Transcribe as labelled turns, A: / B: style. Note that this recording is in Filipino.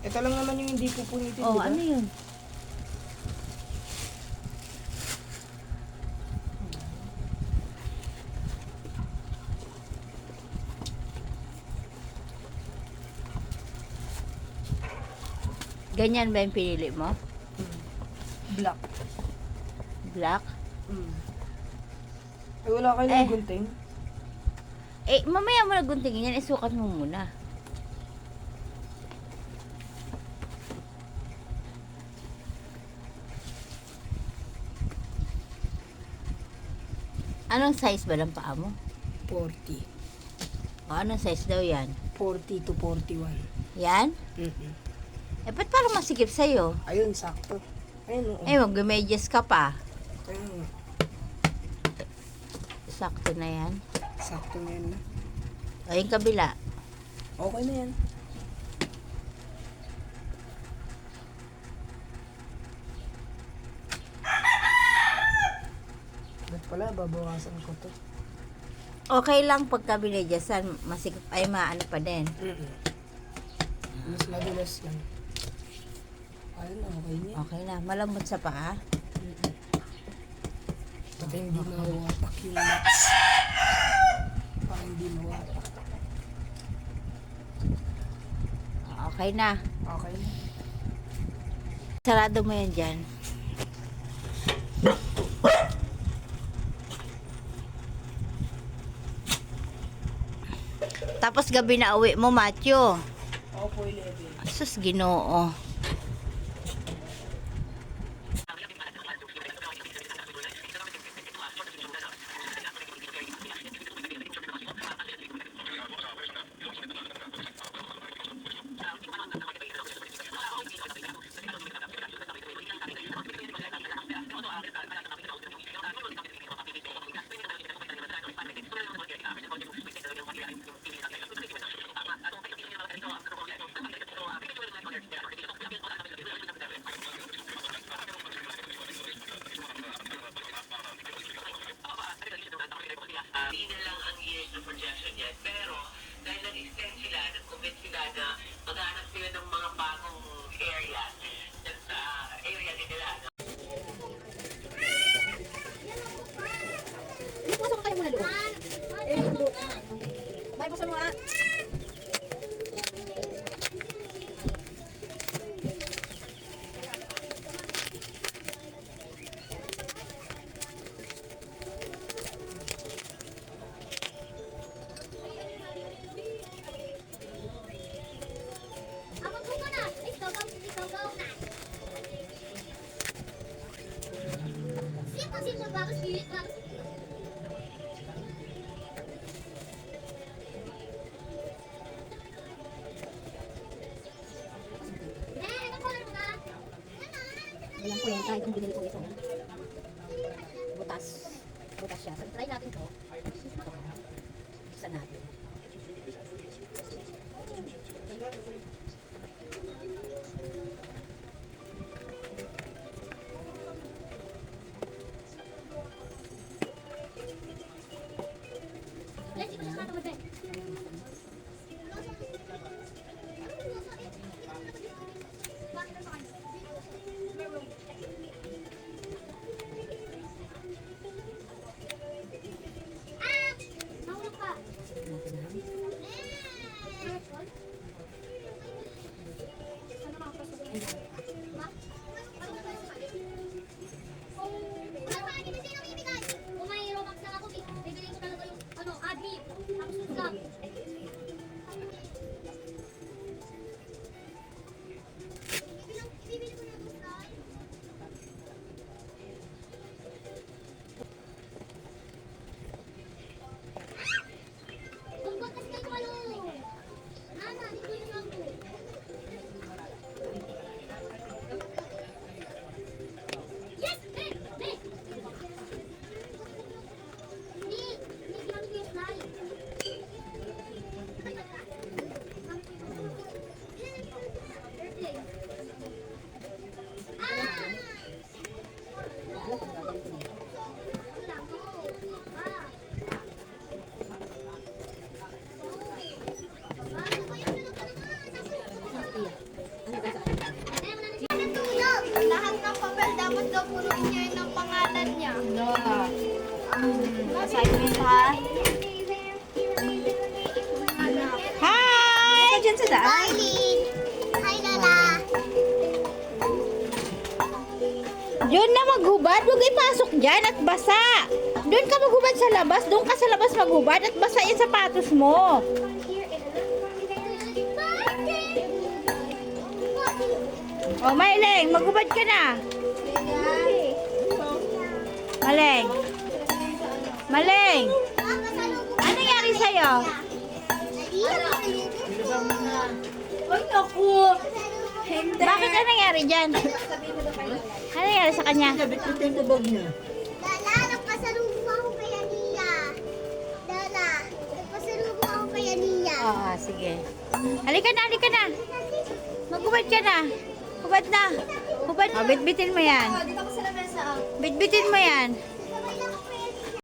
A: Ito lang naman yung hindi pupunitin,
B: Oh,
A: di ba?
B: ano yun? Ganyan ba yung pinili mo?
A: Black.
B: Black?
A: Mm. Eh, wala kayo
B: Eh.
A: ng gunting?
B: Eh, mamaya mo na guntingin yan. Isukat mo muna. Anong size ba ng paa mo?
A: 40.
B: O, anong size daw yan?
A: 40 to 41.
B: Yan?
A: Mm-mm.
B: Eh, ba't parang masikip sa'yo?
A: Ayun, sakto. Ayun, oo.
B: Eh, mag-medyas ka pa.
A: Ayun,
B: Sakto na yan.
A: sakto na yan.
B: O, yung kabila.
A: Okay na yan. Pala, babawasan ko to.
B: Okay lang pagka binedyasan. Masikip ay maano pa din.
A: Mm-mm. Mas madulas lang. Ayun, okay niya.
B: Okay na. Malambot sa paa.
A: Pati hindi mawapak yung. Parang hindi mawapak.
B: Okay na.
A: Okay na.
B: Sarado mo yan dyan. Tapos gabi na uwi mo, Matyo.
A: Opo, 11.
B: Sus, ginoo.
C: Bagong area sa area din nila.
D: Pasok kayo muna loob. Eh, loob. May buksan mo Ayan po yan, kahit kung binili ko ito.
E: Let's go sa mga bebe. Bakit sa kanya?
A: Assignment ha.
B: Hi!
A: Dyan sa daan?
E: Hi, Lala.
B: Doon na maghubad. Huwag ipasok dyan at basa. Doon ka maghubad sa labas. Doon ka sa labas maghubad at basa yung sapatos mo. O, Mayleng, maghubad ka na. Maleng. Maleng. Ano nangyari sa'yo?
A: Ay, naku.
B: Bakit ano nangyari dyan? Ano nangyari sa kanya?
E: Lala, nagpasalubong ako kay Ania. Lala, nagpasalubong ako kay Ania.
B: Oo, sige. Halika na, halika na. Maghubad ka na. Hubad na. Hubad. Oh, bitbitin mo yan.
A: Dito ko sa lamesa.
B: Bitbitin mo yan.